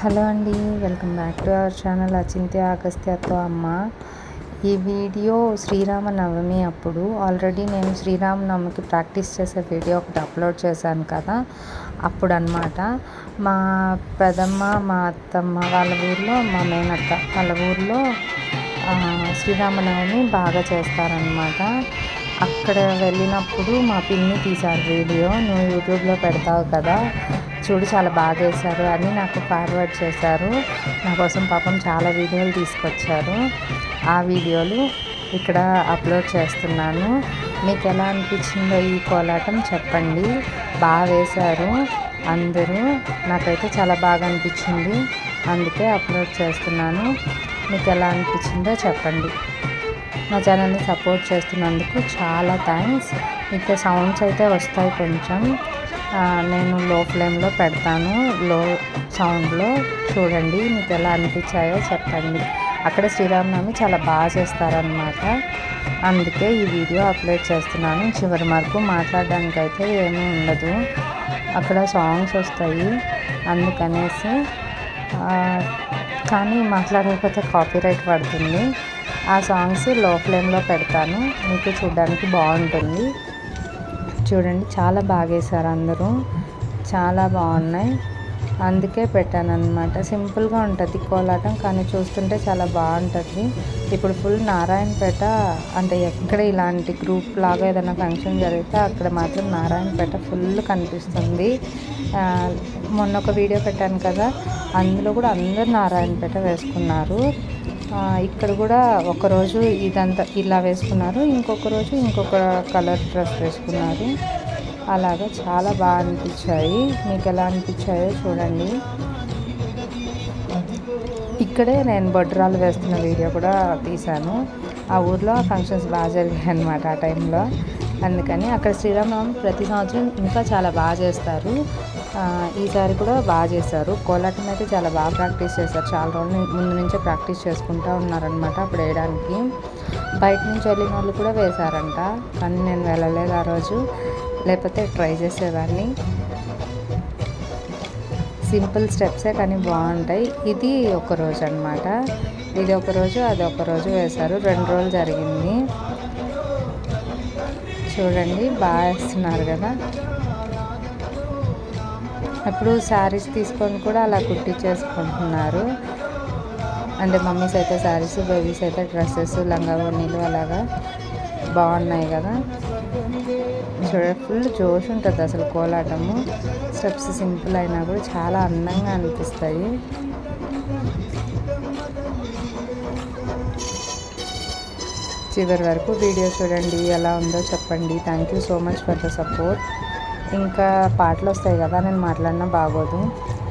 Hello అండి welcome back to our channel Achintya అగస్త్యతో అమ్మ. ఈ వీడియో శ్రీరామ నవమి అప్పుడు ఆల్రెడీ నేను శ్రీరామనవమికి ప్రాక్టీస్ చేసే వీడియో ఒకటి అప్లోడ్ చేశాను కదా అప్పుడు అనమాట మా పెదమ్మ మా అత్తమ్మ వాళ్ళ ఊర్లో మా మేనత్త వాళ్ళ ఊర్లో శ్రీరామనవమి బాగా చేస్తారనమాట అక్కడ వెళ్ళినప్పుడు మా పిన్ని తీశారు వీడియో నువ్వు యూట్యూబ్లో పెడతావు కదా చూడు చాలా బాగా వేశారు అని నాకు ఫార్వర్డ్ చేశారు. నా కోసం పాపం చాలా వీడియోలు తీసుకొచ్చారు. ఆ వీడియోలు ఇక్కడ అప్లోడ్ చేస్తున్నాను. మీకు ఎలా అనిపించిందో ఈ కోలాటం చెప్పండి. బాగా వేశారు. అందరూ నాకైతే చాలా బాగా అనిపించింది. అందుకే అప్లోడ్ చేస్తున్నాను. మీకు ఎలా అనిపించిందో చెప్పండి. నా ఛానల్ని సపోర్ట్ చేస్తున్నందుకు చాలా థ్యాంక్స్ ఇక్కడ సౌండ్స్ అయితే వస్తాయి కొంచెం. నేను లో ఫ్లేమ్లో పెడతాను. లో సౌండ్లో చూడండి మీకు ఎలా అనిపించాయో చెప్పండి. అక్కడ శ్రీరామనవమి చాలా బాగా చేస్తారనమాట అందుకే ఈ వీడియో అప్లోడ్ చేస్తున్నాను. చివరి వరకు మాట్లాడడానికి అయితే ఏమీ ఉండదు. అక్కడ సాంగ్స్ వస్తాయి. అందుకనేసి కానీ మాట్లాడకపోతే కాపీరైట్ పడుతుంది. ఆ సాంగ్స్లో ఫ్లేమ్లో పెడతాను. మీకు చూడడానికి బాగుంటుంది. చూడండి చాలా బాగా వేశారు అందరూ. చాలా బాగున్నాయి. అందుకే పెట్టాను అనమాట సింపుల్గా ఉంటుంది కోలాటం కానీ చూస్తుంటే చాలా బాగుంటుంది. ఇప్పుడు ఫుల్ నారాయణపేట అంటే ఎక్కడ ఇలాంటి గ్రూప్ లాగా ఏదైనా ఫంక్షన్ జరిగితే అక్కడ మాత్రం నారాయణపేట ఫుల్ కనిపిస్తుంది. మొన్న ఒక వీడియో పెట్టాను కదా అందులో కూడా అందరూ నారాయణపేట వేసుకున్నారు. ఇక్కడ కూడా ఒకరోజు ఇదంతా ఇలా వేసుకున్నారు. ఇంకొక రోజు ఇంకొక కలర్ డ్రెస్ వేసుకున్నారు. అలాగా చాలా బాగా అనిపించాయి. మీకు ఎలా అనిపించాయో చూడండి. ఇక్కడే నేను బొడ్రాలు వేస్తున్న వీడియో కూడా తీశాను. ఆ ఊర్లో ఫంక్షన్స్ బాగా జరిగాయి అనమాట ఆ టైంలో అందుకని అక్కడ శ్రీరామనవమి ప్రతి సంవత్సరం ఇంకా చాలా బాగా చేస్తారు. ఈసారి కూడా బాగా చేశారు. కోలాటం అయితే చాలా బాగా ప్రాక్టీస్ చేశారు. చాలా రోజుల ముందు నుంచే ప్రాక్టీస్ చేసుకుంటూ ఉన్నారనమాట అప్పుడు వేయడానికి. బయట నుంచి వెళ్ళిన వాళ్ళు కూడా వేశారంట. కానీ నేను వెళ్ళలేదు ఆ రోజు. లేకపోతే ట్రై చేసేదాన్ని. సింపుల్ స్టెప్సే కానీ బాగుంటాయి. ఇది ఒక రోజు అనమాట ఇది ఒక రోజు అది ఒక రోజు వేశారు. రెండు రోజులు జరిగింది. చూడండి బాగా వేస్తున్నారు కదా. ఇప్పుడు శారీస్ తీసుకొని కూడా అలా కుట్టించేసుకుంటున్నారు అంటే మమ్మీస్ అయితే శారీస్ బేబీస్ అయితే డ్రెస్సెస్ లంగా ఓణీలు అలాగా బాగున్నాయి కదా. చూడ ఫుల్ జోష్ ఉంటుంది అసలు కోలాటము. స్టెప్స్ సింపుల్ అయినా కూడా చాలా అందంగా అనిపిస్తాయి. చివరి వరకు వీడియో చూడండి ఎలా ఉందో చెప్పండి. Thank you so much for the support ఇంకా పాటలు వస్తాయి కదా నేను మాట్లాడినా బాగోదు.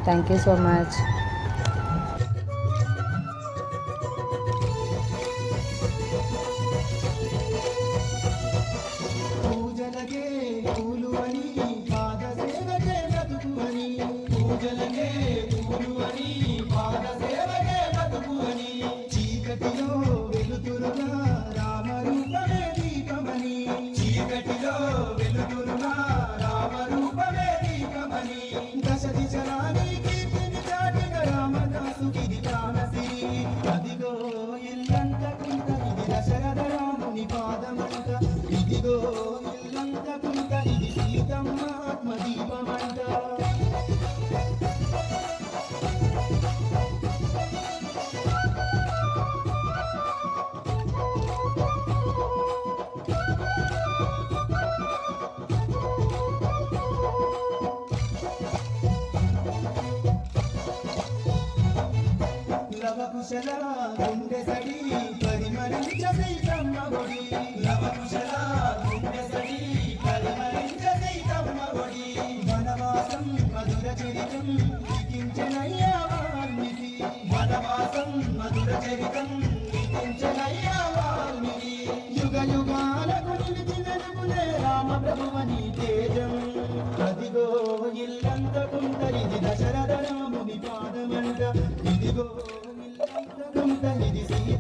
థ్యాంక్ యూ సో మచ్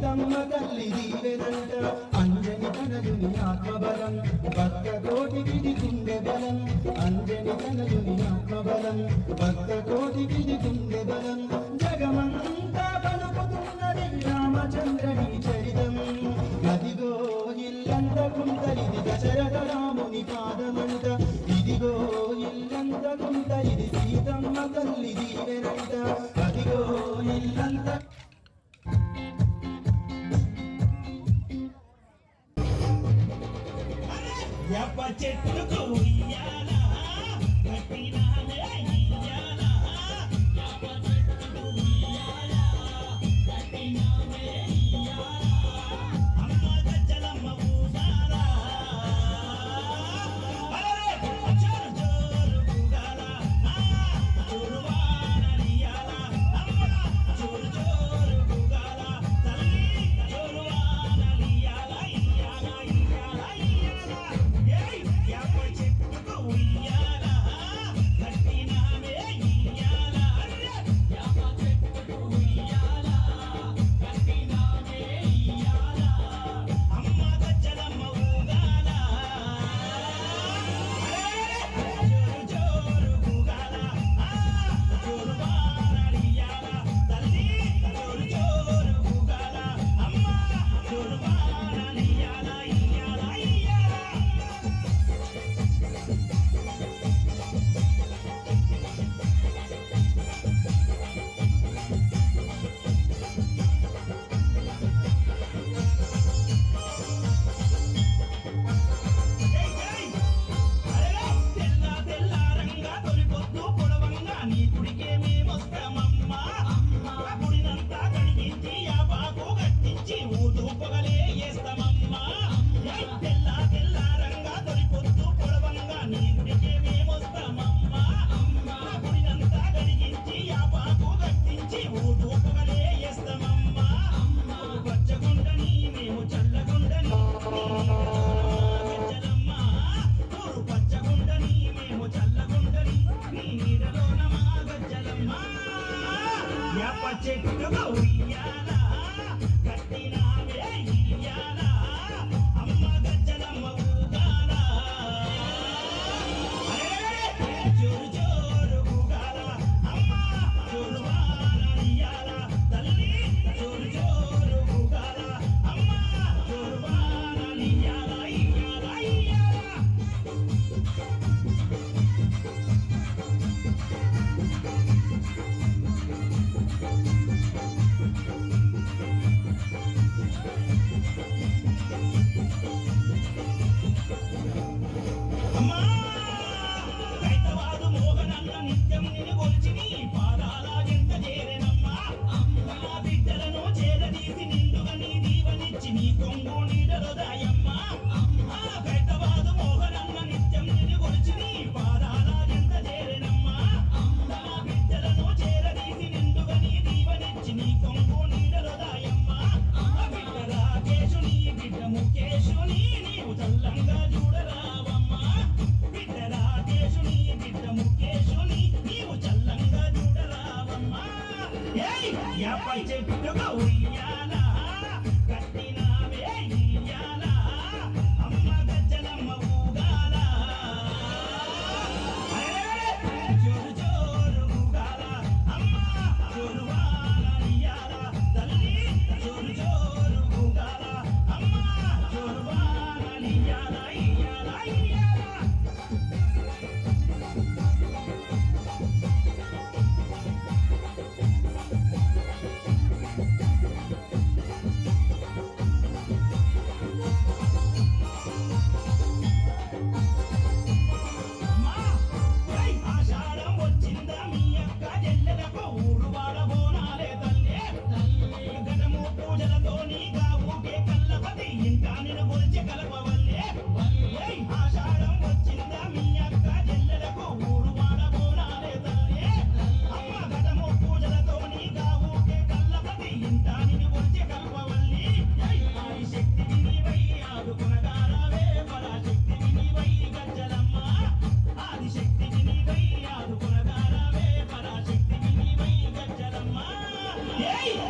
ఇది తల్లి దీవెనంట. అంజని తనయుని ఆత్మబలం. భక్త కోటి విధి గుండె బలం. అంజని తనయుని ఆత్మబలం. భక్త కోటి విధి గుండె బలం. చెట్టుకు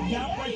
Yeah.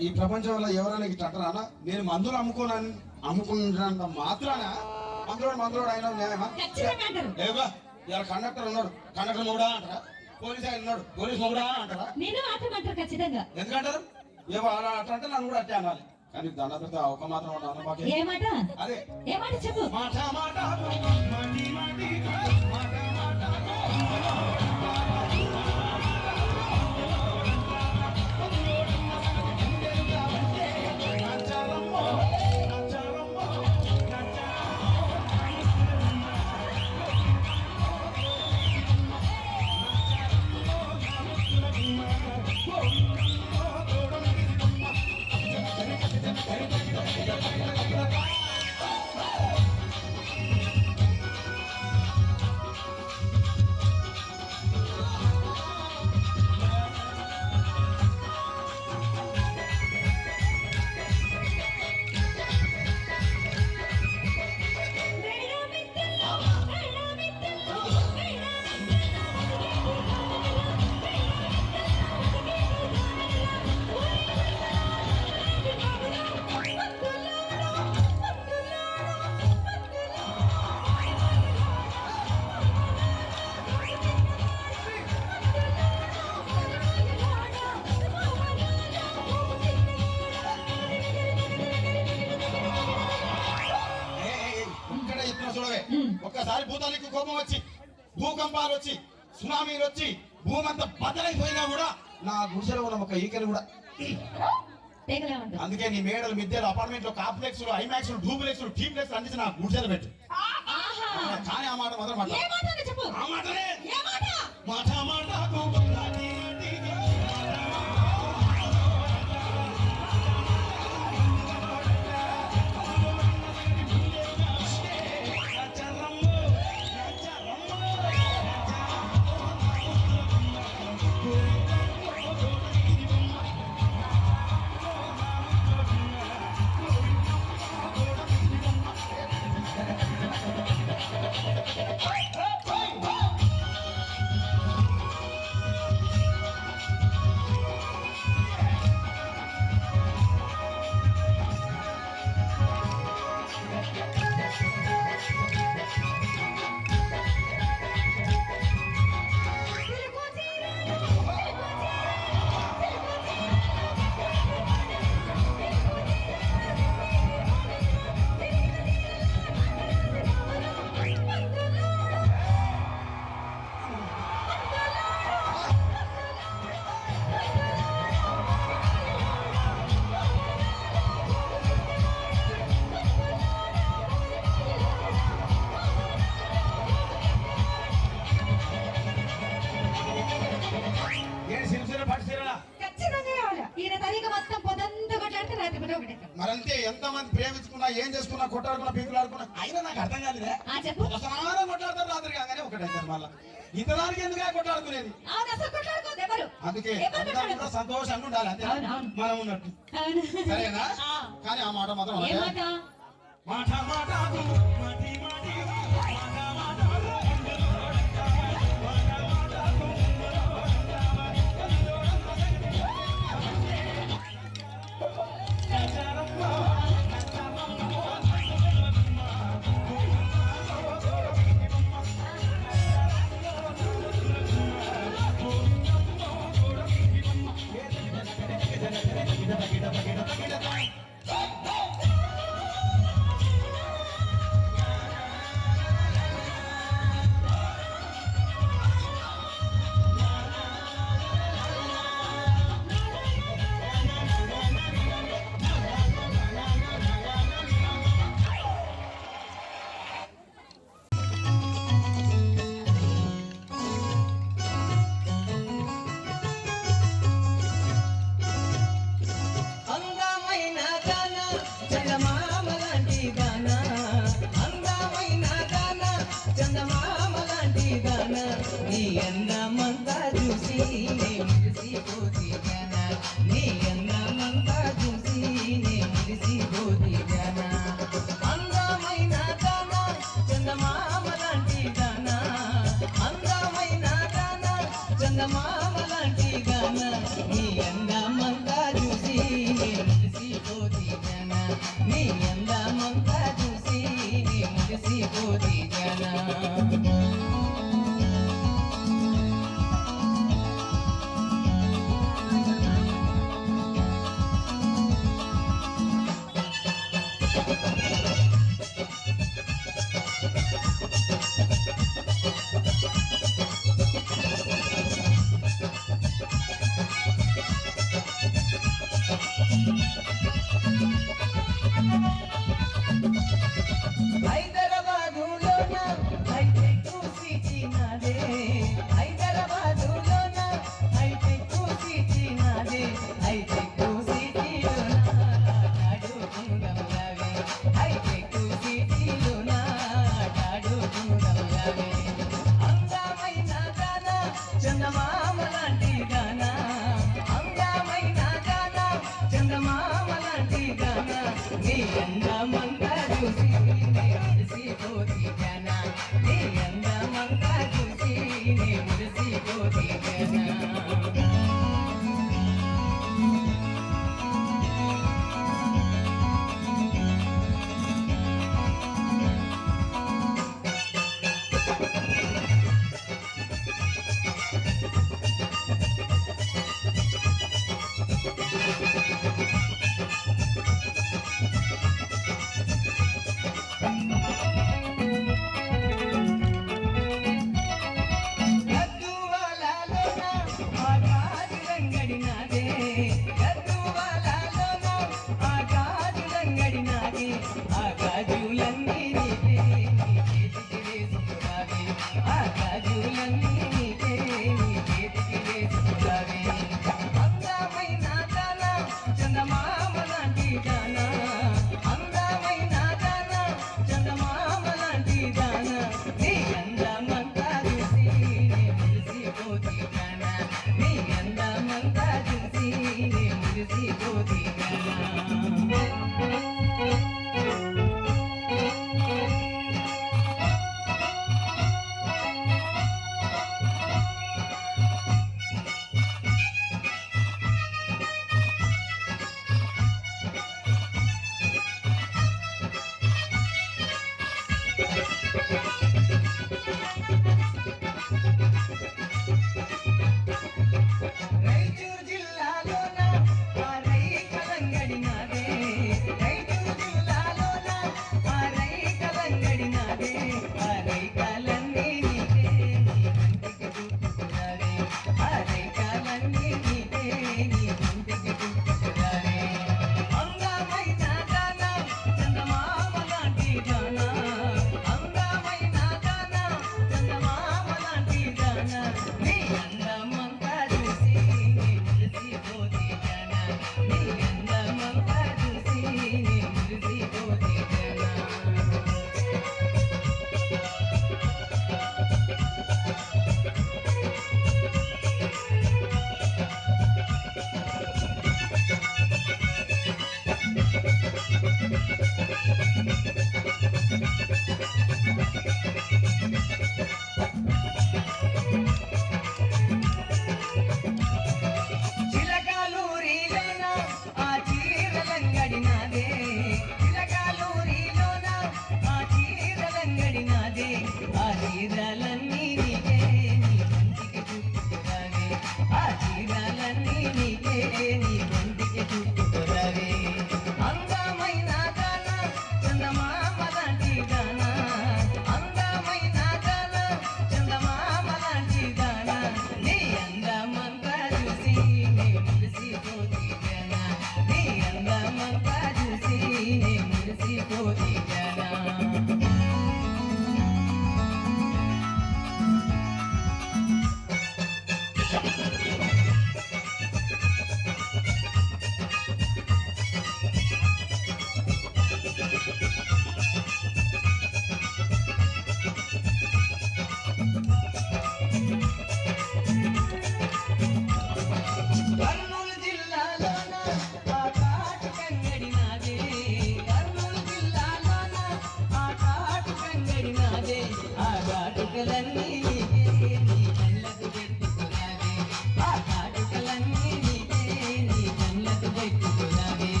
ఈ- ప్రపంచంలో ఎవరైనా ఇట్లా అంటారా? నేను మందులు అమ్ముకోనని అమ్ముకున్నంత మాత్రాన మందులోడు మందులోడు అయినా న్యాయమా? ఏవా ఇలా కండక్టర్ ఉన్నాడు. కండక్టర్ మొగుడా అంటారా? పోలీస్ ఆయన ఉన్నాడు. పోలీస్ మొగుడా అంటారా? ఎందుకంటారు? ఏవో అలా అట్లా అంటే నన్ను కూడా అట్టే అనాలి. కానీ దండతో ఒక మాత్రం అదే. మాట మాట. వచ్చి భూమి అంతా బద్దలైపోయినా కూడా నా గుడిసెలో ఉన్న ఒక ఈకలు కూడా. అందుకే నీ మేడలు మిద్దెలు అపార్ట్మెంట్లో కాంప్లెక్స్ ఐమాక్స్ డూప్లెక్స్ టీప్లెక్స్ అందించి నా గుడిసెలు పెట్టు. కానీ ఆ మాట మాత్రం మాట ఆ మాటనే మాట మాట. అందుకే అందరూ? కూడా సంతోషంగా ఉండాలి అంతే. మనం ఉన్నట్టు. సరేనా. కానీ ఆ మాట మాత్రం మాటి మాట